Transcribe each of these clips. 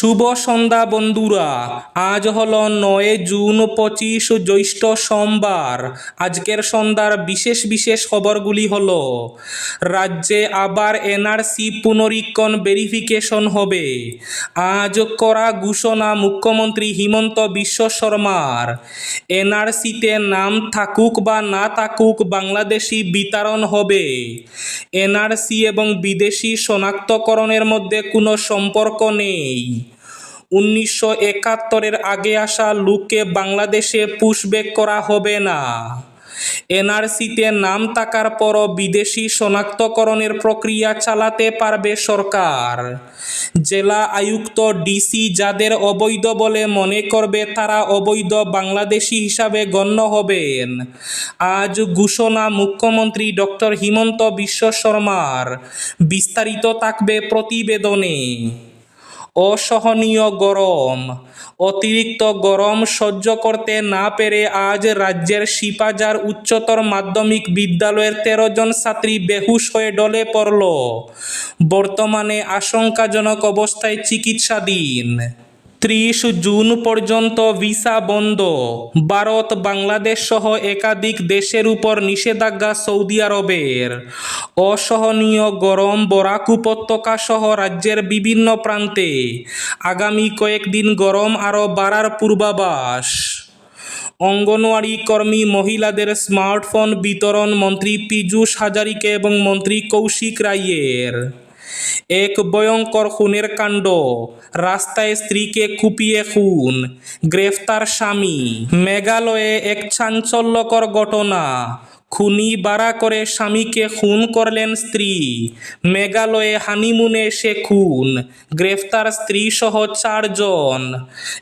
শুভ সন্ধ্যা, বন্ধুরা। আজ হল নয় জুন, পঁচিশ জ্যৈষ্ঠ সোমবার। আজকের সন্ধ্যার বিশেষ বিশেষ খবরগুলি হল, রাজ্যে আবার এনআরসি পুনরীক্ষণ ভেরিফিকেশন হবে। আজ করা ঘোষণা মুখ্যমন্ত্রী হিমন্ত বিশ্ব শর্মার। এনআরসিতে নাম থাকুক বা না থাকুক বাংলাদেশি বিতরণ হবে। এনআরসি এবং বিদেশি শনাক্তকরণের মধ্যে কোনো সম্পর্ক নেই। উনিশশো একাত্তরের আগে আসা লোককে বাংলাদেশে পুশব্যাক করা হবে না। এনআরসিতে নাম থাকার পরও বিদেশি শনাক্তকরণের প্রক্রিয়া চালাতে পারবে সরকার। জেলা আয়ুক্ত ডিসি যাদের অবৈধ বলে মনে করবে তারা অবৈধ বাংলাদেশি হিসাবে গণ্য হবেন। আজ ঘোষণা মুখ্যমন্ত্রী ডক্টর হিমন্ত বিশ্ব শর্মার। বিস্তারিত থাকবে প্রতিবেদনে। অসহনীয় গরম। অতিরিক্ত গরম সহ্য করতে না পেরে আজ রাজ্যের শিপাজার উচ্চতর মাধ্যমিক বিদ্যালয়ের তেরো জন ছাত্রী বেহুশ হয়ে ডলে পড়ল। বর্তমানে আশঙ্কাজনক অবস্থায় চিকিৎসাধীন। ত্রিশ জুন পর্যন্ত ভিসা বন্ধ। ভারত, বাংলাদেশ সহ একাধিক দেশের উপর নিষেধাজ্ঞা সৌদি আরবের। অসহনীয় গরম, বরাক উপত্যকা সহ রাজ্যের বিভিন্ন প্রান্তে আগামী কয়েকদিন গরম আরও বাড়ার পূর্বাভাস। অঙ্গনওয়াড়ি কর্মী মহিলাদের স্মার্টফোন বিতরণ মন্ত্রী পীযূষ হাজারিকে এবং মন্ত্রী কৌশিক রায়ের। এক ভয়ঙ্কর খুনের কাণ্ড। রাস্তায় স্ত্রীকে কুপিয়ে খুন, গ্রেফতার স্বামী। মেঘালয়ে এক চাঞ্চল্যকর ঘটনা। খুনি বাড়া করে স্বামীকে খুন করলেন স্ত্রী। মেঘালয়ে হানিমুনে সে খুন, গ্রেফতার স্ত্রী সহ চারজন।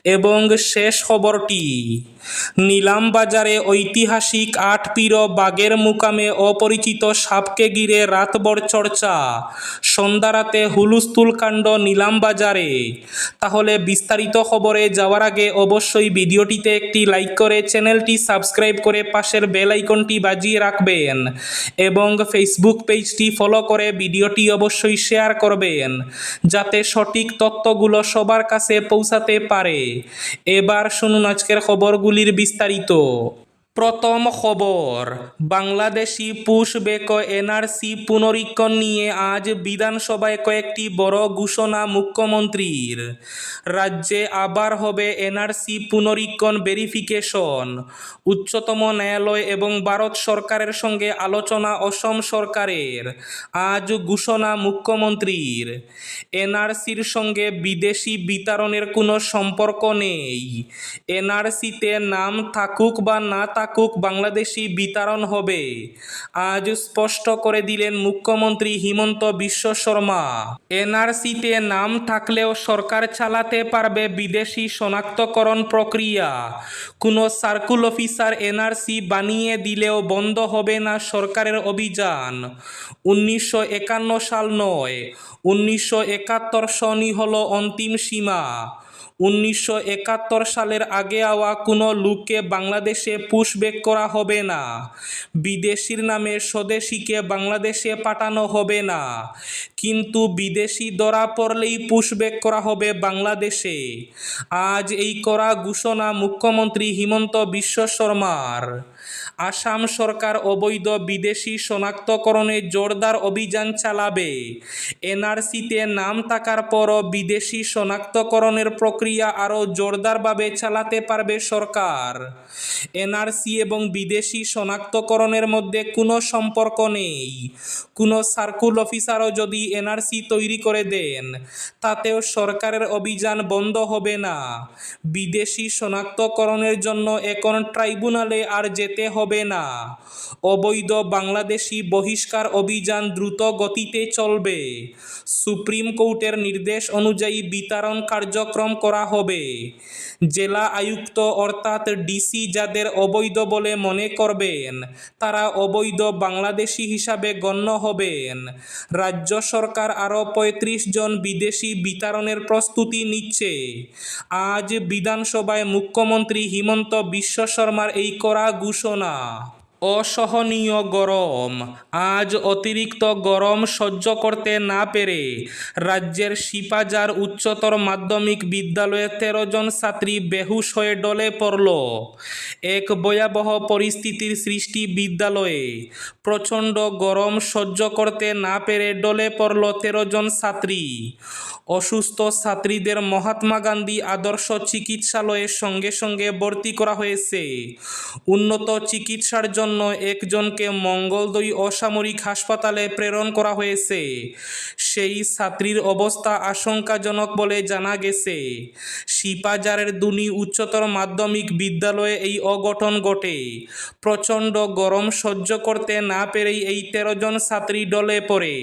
এবং শেষ খবরটি নিলামবাজারে ঐতিহাসিক আটপির বাগের মুকামে অপরিচিত সাপকে ঘিরে রাতভর চর্চা। সন্ধ্যা রাতে হুলুস্থুল কাণ্ড নিলামবাজারে তাহলে বিস্তারিত খবরে যাওয়ার আগে অবশ্যই ভিডিওটিতে একটি লাইক করে চ্যানেলটি সাবস্ক্রাইব করে পাশের বেল আইকনটি বাজিয়ে রাখবেন এবং ফেসবুক পেজটি ফলো করে ভিডিওটি অবশ্যই শেয়ার করবেন যাতে সঠিক তথ্যগুলো সবার কাছে পৌঁছাতে পারে। এবার শুনুন আজকের খবরগুলির বিস্তারিত প্রথম খবর, বাংলাদেশি পুশব্যাক এনআরসি পুনরীক্ষণ নিয়ে আজ বিধানসভায় কয়েকটি বড় ঘোষণা মুখ্যমন্ত্রীর। রাজ্যে আবার হবে এনআরসি পুনরীক্ষণ ভেরিফিকেশন উচ্চতম ন্যায়ালয় এবং ভারত সরকারের সঙ্গে আলোচনা অসম সরকারের, আজ ঘোষণা মুখ্যমন্ত্রীর। এনআরসির সঙ্গে বিদেশি বিতরণের কোনো সম্পর্ক নেই। এনআরসিতে নাম থাকুক বা না থাকুক বাংলাদেশি বিতরণ হবে। আজ স্পষ্ট করে দিলেন মুখ্যমন্ত্রী হিমন্ত বিশ্ব শর্মা। এনআরসিতে নাম থাকলেও সরকার চালাতে পারবে বিদেশি শনাক্তকরণ প্রক্রিয়া। কোনো সার্কুল অফিসার এনআরসি বানিয়ে দিলেও বন্ধ হবে না সরকারের অভিযান। উনিশশো একান্ন সাল নয়, উনিশশো একাত্তর সনই হল অন্তিম সীমা। উনিশশো একাত্তর সালের আগে আওয়া কোনো লোককে বাংলাদেশে পুশব্যাক করা হবে না। বিদেশির নামে স্বদেশিকে বাংলাদেশে পাঠানো হবে না। কিন্তু বিদেশি ধরা পড়লেই পুশব্যাক করা হবে বাংলাদেশে। আজ এই করা ঘোষণা মুখ্যমন্ত্রী হিমন্ত বিশ্ব শর্মার। আসাম সরকার অবৈধ বিদেশি শনাক্তকরণে জোরদার অভিযান চালাবে। এনআরসিতে নাম থাকার পরও বিদেশি শনাক্তকরণের প্রক্রিয়া আরও জোরদারভাবে চালাতে পারবে সরকার। এনআরসি এবং বিদেশি শনাক্তকরণের মধ্যে কোনো সম্পর্ক নেই। কোনো সার্কুল অফিসারও যদি এনআরসি তৈরি করে দেন, তাতেও সরকারের অভিযান বন্ধ হবে না। বিদেশি শনাক্তকরণের জন্য এখন ট্রাইব্যুনালে আর যেতে হবে না। অবৈধ বাংলাদেশি বহিষ্কার অভিযান দ্রুত গতিতে চলবে। সুপ্রিম কোর্টের নির্দেশ অনুযায়ী বিতরণ কার্যক্রম করা হবে। জেলা আয়ুক্ত অর্থাৎ ডিসি যাদের অবৈধ বলে মনে করবেন, তারা অবৈধ বাংলাদেশি হিসাবে গণ্য হবেন। রাজ্য সরকার আরও পঁয়ত্রিশ জন বিদেশি বিতরণের প্রস্তুতি নিচ্ছে। আজ বিধানসভায় মুখ্যমন্ত্রী হিমন্ত বিশ্ব শর্মার এই করা ঘোষণা। অসহনীয় গরম। আজ অতিরিক্ত গরম সহ্য করতে না পেরে রাজ্যের শিপাজার উচ্চতর মাধ্যমিক বিদ্যালয়ে তেরো জন ছাত্রী বেহুশ হয়ে ডলে পড়ল। এক ভয়াবহ পরিস্থিতির সৃষ্টি বিদ্যালয়ে। প্রচণ্ড গরম সহ্য করতে না পেরে ডলে পড়ল তেরো জন ছাত্রী। অসুস্থ ছাত্রীদের মহাত্মা গান্ধী আদর্শ চিকিৎসালয়ের সঙ্গে সঙ্গে ভর্তি করা হয়েছে। উন্নত চিকিৎসার জন্য একজনকে মঙ্গলদৈ অসামরিক হাসপাতালে প্রেরণ করা হয়েছে। সেই ছাত্রীর অবস্থা আশঙ্কাজনক বলে জানা গেছে। শিপাজারের দুনি উচ্চতর মাধ্যমিক বিদ্যালয়ে এই অঘটন ঘটে। প্রচণ্ড গরম সহ্য করতে না পেরেই এই তেরো জন ছাত্রী ডলে পড়ে।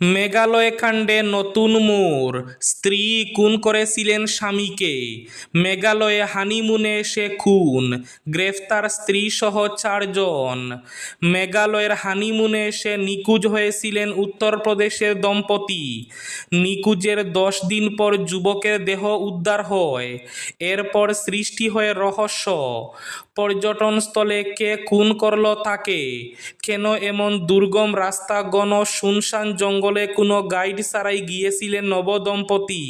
মেঘালয় কাণ্ডে নতুন মোর। স্ত্রী খুন করেছিলেন স্বামীকে। মেঘালয়ে হানিমুনে এসে খুন। গ্রেফতার স্ত্রী সহ চারজন। মেঘালয়ের হানিমুনে এসে নিখোঁজ হয়েছিলেন উত্তরপ্রদেশের দম্পতি। নিখোঁজের দশ দিন পর যুবকের দেহ উদ্ধার হয়। এরপর সৃষ্টি হয় রহস্য। পর্যটনস্থলে কে খুন করল তাকে? কেন এমন দুর্গম রাস্তা গণ শুনশান জঙ্গলে কোনো গাইড ছাড়াই গিয়েছিলেন নবদম্পতি?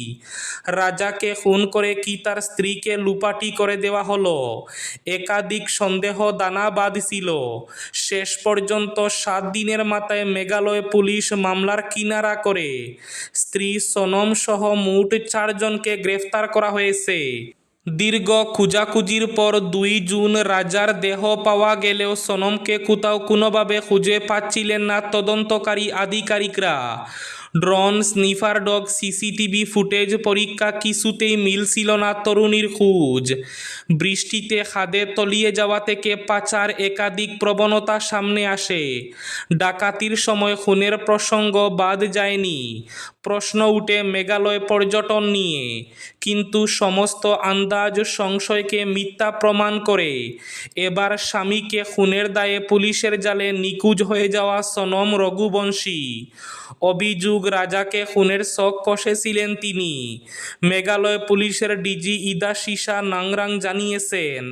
রাজাকে খুন করে কি তার স্ত্রীকে লুপাটি করে দেওয়া হলো? একাধিক সন্দেহ দানা বাঁধছিল। শেষ পর্যন্ত সাত দিনের মাথায় মেঘালয় পুলিশ মামলার কিনারা করে। স্ত্রী সোনম সহ মোট চারজনকে গ্রেফতার করা হয়েছে। দীর্ঘ খুঁজাখুঁজির পর দুই জুন রাজার দেহ পাওয়া গেলেও সনমকে কোথাও কোনোভাবে খুঁজে পাচ্ছিলেন না তদন্তকারী আধিকারিকরা। Drone, sniffer dog, CCTV footage পরীক্ষা কিছুতেই মিলছিল না তরুণীর খোঁজ। বৃষ্টিতে খাদে তলিয়ে যাওয়া থেকে পাচার একাধিক প্রবণতা সামনে আসে। ডাকাতির সময় খুনের প্রসঙ্গ বাদ যায়নি। প্রশ্ন উঠে মেঘালয় পর্যটন নিয়ে। কিন্তু সমস্ত আন্দাজ সংশয়কে মিথ্যা প্রমাণ করে। এবার স্বামীকে খুনের দায়ে পুলিশের জালে নিখোঁজ হয়ে যাওয়া সনম রঘুবংশী। অভিযোগ রাজাকে খুনের শখ কষেছিলেন তিনি। মেঘালয় পুলিশের ডিজি ইদা সিসা নাংরাং জানিয়েছেন,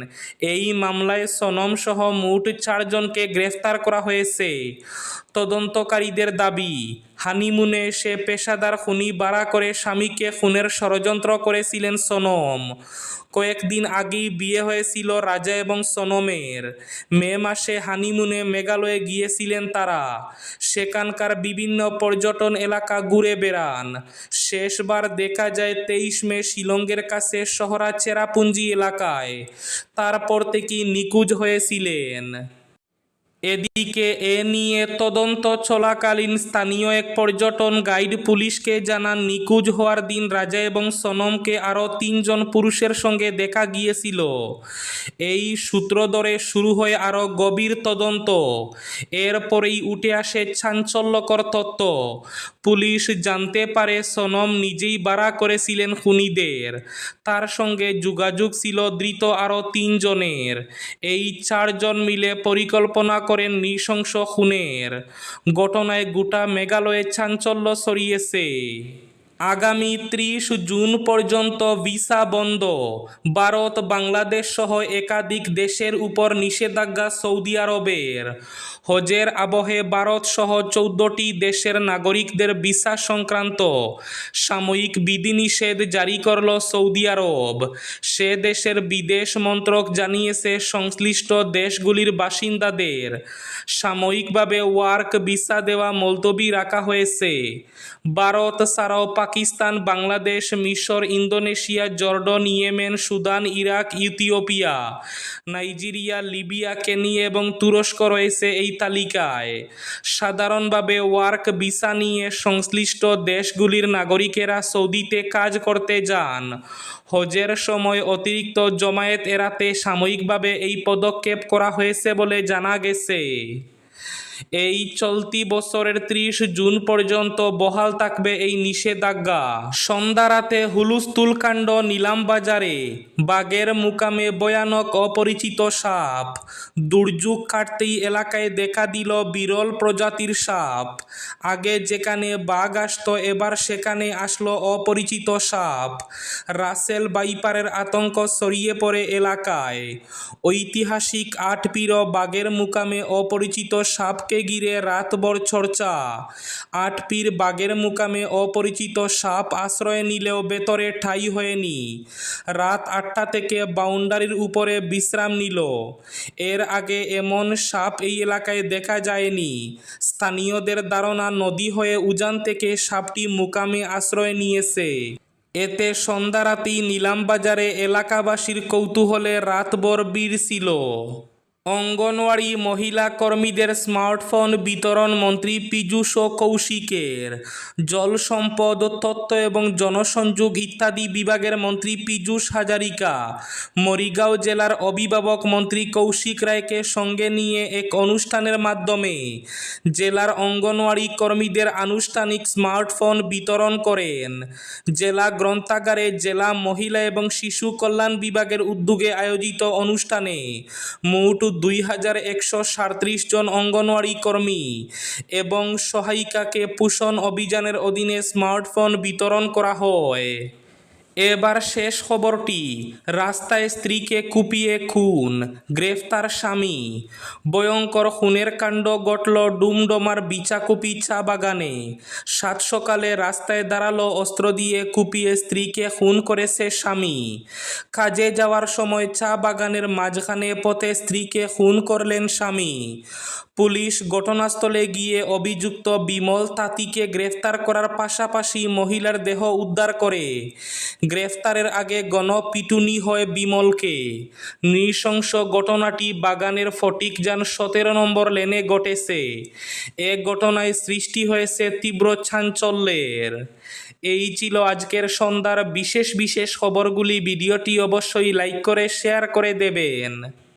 এই মামলায় সনম সহ মোট চারজনকে গ্রেফতার করা হয়েছে। তদন্তকারীদের দাবি হানিমুনে এসে পেশাদার খুনি বাড়া করে স্বামীকে খুনের ষড়যন্ত্র করেছিলেন সোনম। কয়েকদিন আগেই বিয়ে হয়েছিল রাজা এবং সোনমের। মে মাসে হানিমুনে মেঘালয়ে গিয়েছিলেন তারা। সেখানকার বিভিন্ন পর্যটন এলাকা ঘুরে বেড়ান। শেষবার দেখা যায় তেইশ মে শিলংয়ের কাছে শহরা চেরাপুঞ্জি এলাকায়। তারপর থেকেই নিখোঁজ হয়েছিলেন। এদিকে এ নিয়ে তদন্ত চলাকালীন স্থানীয় এক পর্যটন গাইড পুলিশকে জানান, নিখোঁজ হওয়ার দিন রাজা এবং সনমকে আরও তিনজন পুরুষের সঙ্গে দেখা গিয়েছিল। এই সূত্র ধরে শুরু হয় আরও গভীর তদন্ত। এরপরেই উঠে আসে চাঞ্চল্যকর তত্ত্ব পুলিশ জানতে পারে সনম নিজেই বাড়া করেছিলেন খুনিদের। তার সঙ্গে যোগাযোগ ছিল ধৃত আরও তিনজনের। এই চারজন মিলে পরিকল্পনা করেন নৃশংস খুনের। ঘটনায় গোটা মেঘালয়ে চাঞ্চল্য ছড়িয়েছে। আগামী ত্রিশ জুন পর্যন্ত ভিসা বন্ধ। ভারত, বাংলাদেশ সহ একাধিক দেশের উপর নিষেধাজ্ঞা সৌদি আরবের। হজের আবহে ভারত সহ চৌদ্দটি দেশের নাগরিকদের ভিসা সংক্রান্ত সাময়িক বিধিনিষেধ জারি করল সৌদি আরব। সে দেশের বিদেশ মন্ত্রক জানিয়েছে, সংশ্লিষ্ট দেশগুলির বাসিন্দাদের সাময়িকভাবে ওয়ার্ক ভিসা দেওয়া মুলতবি রাখা হয়েছে। ভারত ছাড়াও পাকিস্তান, বাংলাদেশ, মিশর, Indonesia, Jordan, Yemen, Sudan, Iraq, Ethiopia, Nigeria, Libya, Kenya এবং তুরস্ক রয়েছে এই তালিকায়। সাধারণভাবে ওয়ার্ক ভিসা নিয়ে সংশ্লিষ্ট দেশগুলির নাগরিকেরা সৌদিতে কাজ করতে যান। হজের সময় অতিরিক্ত জমায়েত এড়াতে সাময়িকভাবে এই পদক্ষেপ করা হয়েছে বলে জানা গেছে। এই চলতি বছরের ত্রিশ জুন পর্যন্ত বহাল থাকবে এই নিষেধাজ্ঞা। সন্ধ্যা রাতে হুলুস্থুল কাণ্ড নিলাম বাজারে বাঘের মুকামে ভয়ানক অপরিচিত সাপ। দুর্যোগ কাটতেই এলাকায় দেখা দিল বিরল প্রজাতির সাপ। আগে যেখানে বাঘ আসত, এবার সেখানে আসলো অপরিচিত সাপ। রাসেল বাইপারের আতঙ্ক ছড়িয়ে পড়ে এলাকায়। ঐতিহাসিক আটপির বাঘের মুকামে অপরিচিত সাপকে গিরে রাতভর চর্চা। আটপির বাঘের মুকামে অপরিচিত সাপ আশ্রয় নিলেও ভেতরে ঠাই হয়নি। রাত আটটা থেকে বাউন্ডারির উপরে বিশ্রাম নিল। এর আগে এমন সাপ এই এলাকায় দেখা যায়নি। স্থানীয়দের ধারণা নদী হয়ে উজান থেকে সাপটি মুকামে আশ্রয় নিয়েছে। এতে সন্ধ্যা রাতেই নিলামবাজারে এলাকাবাসীর কৌতূহলে রাতভর বীর ছিল। অঙ্গনওয়াড়ি মহিলা কর্মীদের স্মার্টফোন বিতরণ মন্ত্রী পীযূষ কৌশিকের, জল সম্পদ, তথ্য এবং জনসংযোগ ইত্যাদি বিভাগের মন্ত্রী পীযূষ হাজারিকা, মরিগাঁও জেলার অভিভাবক মন্ত্রী কৌশিক রায়কে সঙ্গে নিয়ে এক অনুষ্ঠানের মাধ্যমে জেলার অঙ্গনওয়াড়ি কর্মীদের আনুষ্ঠানিক স্মার্টফোন বিতরণ করেন। জেলা গ্রন্থাগারে জেলা মহিলা এবং শিশু কল্যাণ বিভাগের উদ্যোগে আয়োজিত অনুষ্ঠানে মোট দুই হাজার একশো সাঁত্রিশ জন অঙ্গনওয়াড়ি কর্মী এবং সহায়িকাকে পোষণ অভিযানের অধীনে স্মার্টফোন বিতরণ করা হয়। এবার শেষ খবরটি। রাস্তায় স্ত্রীকে কুপিয়ে খুন, গ্রেফতার স্বামী। ভয়ঙ্কর খুনের কাণ্ড ঘটল ডুমডোমার বিচাকুপি চা বাগানে। সাত সকালে রাস্তায় দাঁড়াল অস্ত্র দিয়ে কুপিয়ে স্ত্রীকে খুন করেছে স্বামী। কাজে যাওয়ার সময় চা বাগানের মাঝখানে পথে স্ত্রীকে খুন করলেন স্বামী। পুলিশ ঘটনাস্থলে গিয়ে অভিযুক্ত বিমল তাঁতিকে গ্রেফতার করার পাশাপাশি মহিলার দেহ উদ্ধার করে। গ্রেফতারের আগে গণপিটুনি হয় বিমলকে। নৃশংস ঘটনাটি বাগানের ফটিকজান সতেরো নম্বর লেনে ঘটেছে। এ ঘটনায় সৃষ্টি হয়েছে তীব্র চাঞ্চল্যের। এই ছিল আজকের সন্ধ্যার বিশেষ বিশেষ খবরগুলি। ভিডিওটি অবশ্যই লাইক করে, শেয়ার করে দেবেন।